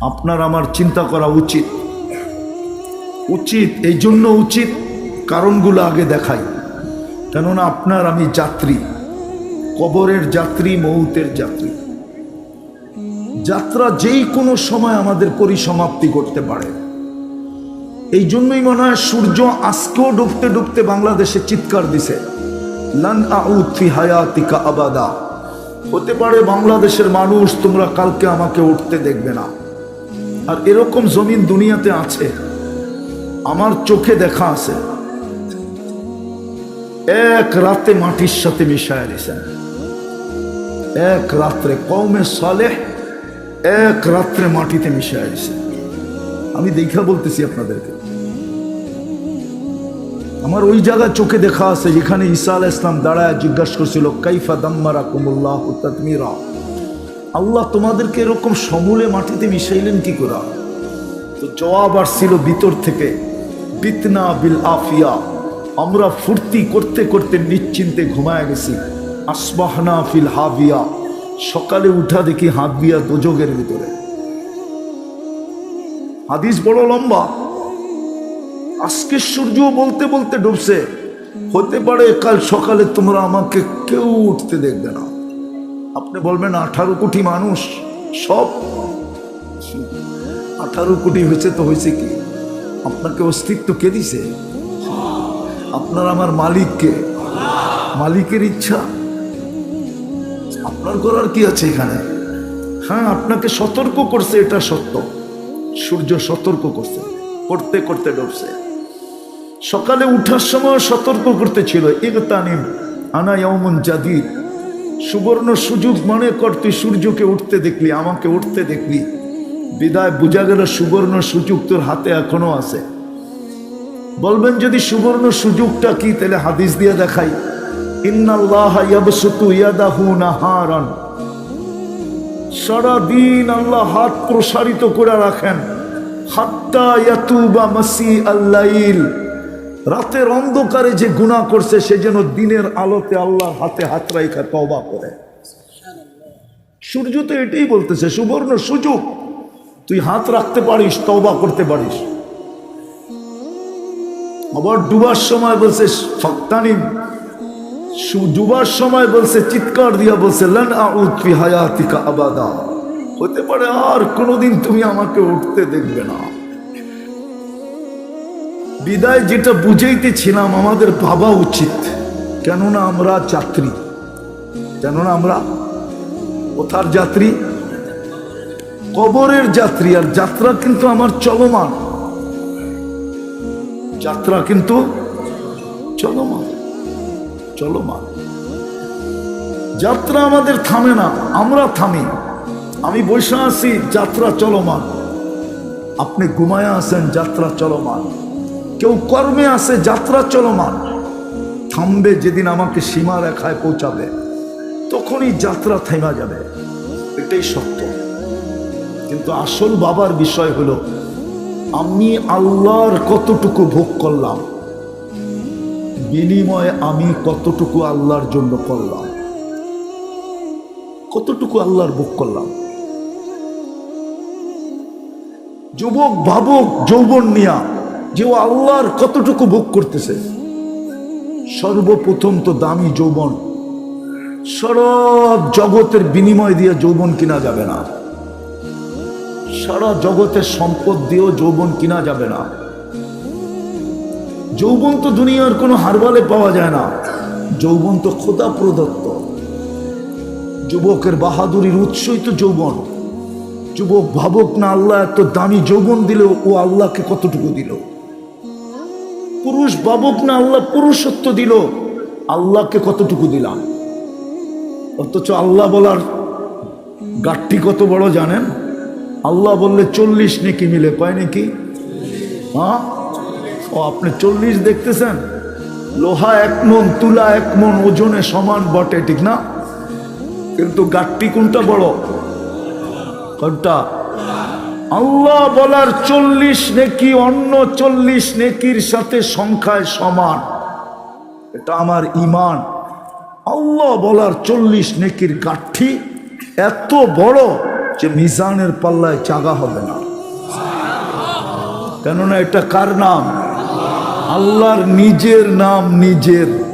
আপনার আমার চিন্তা করা উচিত। উচিত, এই জন্য উচিত কারণগুলো আগে দেখাই। কেননা আপনার আমি যাত্রী, কবরের যাত্রী, মৌতের যাত্রী। যাত্রা যেই কোনো সময় আমাদের পরিসমাপ্তি করতে পারে। এই জন্যই মনে হয় সূর্য আজকেও ডুবতে ডুবতে বাংলাদেশে চিৎকার দিছে। লান আউদ ফি হায়াতিকা আবাদা। হতে পারে বাংলাদেশের মানুষ তোমরা কালকে আমাকে উঠতে দেখবে না। আর এরকম জমিন দুনিয়াতে আছে। আমার চোখে দেখা আছে। এক রাতে মাটির সাথে মিশায় দিয়েছেন এক রাত্রে কমে সালেহ, এক রাত্রে মাটিতে মিশায় দিয়েছেন আমি দেখা বলতেছি আপনাদেরকে। আমার ওই জায়গায় চোখে দেখা আছে যেখানে ঈসা আলাহ ইসলাম দাঁড়ায় জিজ্ঞাসা করছিল, কাইফা দাম্মারা কুমুল্লাহ তাতমিরা আল্লাহ তোমাদেরকে এরকম সমূলে মাটিতে মিশাইলেন কি করে? তো জবাব আসছিল ভিতর থেকে, বিতনা বিল আফিয়া, আমরা ফুর্তি করতে করতে নিশ্চিন্তে ঘুমায় গেছি। আসবাহনা ফিল হাবিয়া, সকালে উঠা দেখি হাবিয়া দোজগের ভিতরে। হাদিস বড় লম্বা। আজকে সূর্য বলতে বলতে ডুবছে। হতে পারে কাল সকালে তোমরা আমাকে কেউ উঠতে দেখবে না। আপনি বলবেন আঠারো কোটি মানুষ, সব। আঠারো কোটি হয়েছে তো হয়েছে কি? আপনাকে অস্তিত্ব কে দিছে? আপনার আমার মালিককে মালিকের ইচ্ছা। আপনার করার কি আছে এখানে? হ্যাঁ আপনাকে সতর্ক করছে এটা সত্য। সূর্য সতর্ক করছে, করতে করতে ডুবছে। সকালে উঠার সময় সতর্ক করতে ছিল। ইগতানিম আনা ইয়মুন জাদিদ। সুবর্ণ সুযোগ মনে কর তুই সূর্যকে উঠতে দেখলি, আমাকে উঠতে দেখলি। বিদায় বোঝা গেল সুবর্ণ সুযোগ তোর হাতে এখনও আছে। বলবেন যদি সুবর্ণ সুযোগটা কি, তাহলে হাদিস দিয়ে দেখাই। ইন্নাল্লাহ ইয়াবসুতু ইয়াদাহু নাহারান। সারা দিন আল্লাহ হাত প্রসারিত করে রাখেন। হাত্তা ইয়াতুবা মাসি রাতের অন্ধকারে যে গুনাহ করছে, সে যেন দিনের আলোতে আল্লাহর হাতে হাত রাইখা তওবা করে। সূর্য তো এটাই বলতেছে, সুবর্ণ সুযোগ। তুই হাত রাখতে পারিস তবা করতে পারিস। আবার ডুবার সময় বলছে, ফক্তানি। ডুবার সময় বলছে, চিৎকার দিয়া বলছে, লান আবাদা। হতে পারে আর কোনোদিন তুমি আমাকে উঠতে দেখবে না। বিদায় যেটা বুঝাইতেছিলাম, আমাদের ভাবা উচিত। কেননা আমরা যাত্রী। কেননা আমরা কোথার যাত্রী, কবরের যাত্রী, আর যাত্রা কিন্তু আমার চলমান। যাত্রা কিন্তু চলমান চলমান। যাত্রা আমাদের থামে না, আমরা থামি। আমি বসে আছি, যাত্রা চলমান। আপনি ঘুমায় আছেন, যাত্রা চলমান। কেউ কর্মে আছে যাত্রা চলমান। থামবে যেদিন আমাকে সীমা রেখায় পৌঁছাবে, তখনই যাত্রা থেমা যাবে। এটাই সত্য। কিন্তু আসল বাবার বিষয় হলো, আমি আল্লাহর কতটুকু ভোগ করলাম, বিনিময়ে আমি কতটুকু আল্লাহর জন্য করলাম, কতটুকু আল্লাহর ভোগ করলাম। যুবক, ভাবুক, যৌবন নিয়া যে ও আল্লাহর কতটুকু ভোগ করতেছে? সর্বপ্রথম তো দামি যৌবন। সরব জগতের বিনিময় দিয়ে যৌবন কিনা যাবে না। সারা জগতের সম্পদ দিয়েও যৌবন কিনা যাবে না। যৌবন তো দুনিয়ার কোনো হারবালে পাওয়া যায় না। যৌবন তো খোদা প্রদত্ত। যুবকের বাহাদুরির উৎসই তো যৌবন। যুবক ভাবক না, আল্লাহ এত দামি যৌবন দিল ও আল্লাহকে কতটুকু দিল? পুরুষ ভাবক না আল্লাহ পুরুষত্ব দিল। আল্লাহকে কতটুকু দিলাম? অথচ আল্লাহ বলার গাঠটি কত বড় জানেন? আল্লাহ বললে চল্লিশ নেকি মিলে পায় নাকি? হ্যাঁ? ও, আপনি চল্লিশ দেখতেছেন? লোহা এক মন, তুলা এক মন, ওজনে সমান বটে, ঠিক না? কিন্তু গাঠটি কোনটা বড়? কোনটা? আল্লাহ বলার চল্লিশ নেকি অন্য চল্লিশ নেকির সাথে সংখ্যায় সমান। এটা আমার ইমান আল্লাহ বলার চল্লিশ নেকির গাঠি এত বড় যে মিজানের পাল্লায় চাগা হবে না। কেননা এটা কার নাম? আল্লাহর নিজের নাম নিজের।